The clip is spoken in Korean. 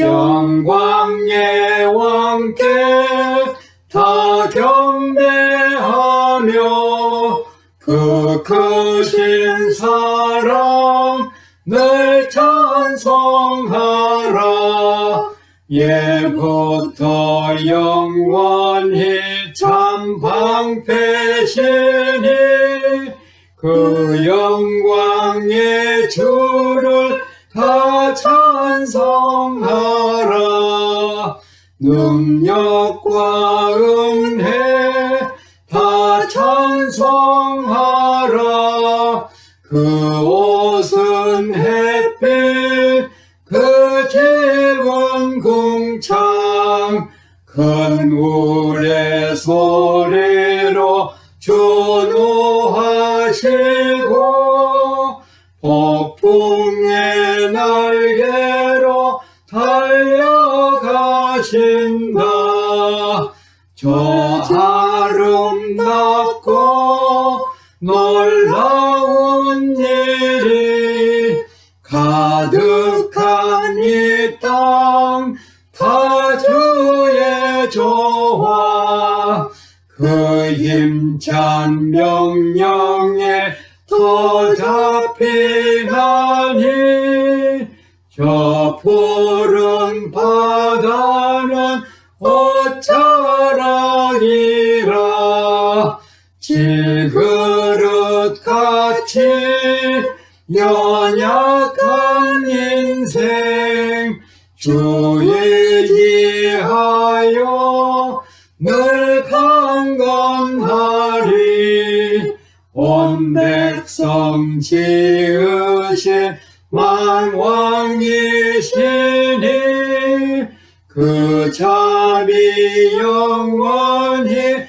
영광의 왕께 다 경배하며 그 크신 사랑 늘 찬송하라. 예부터 영원히 참 방패시니 그 영광의 주를 다 찬송하라. 능력과 은혜 다 찬송하라. 그 옷은 햇빛 그 집은 궁창 큰 우레 소리로 준우하시고 폭풍의 날개 달려가신다. 저 아름답고 놀라운 일이 가득한 이 땅 다 주의 조화 그 힘찬 명령에 더 잡히나니 저 푸른 바다 옷자락이라 질그릇 같이 연약한 인생 주의 지하여 늘 강건하리. 온 백성 지으신 만왕이시니 그 자비 영원히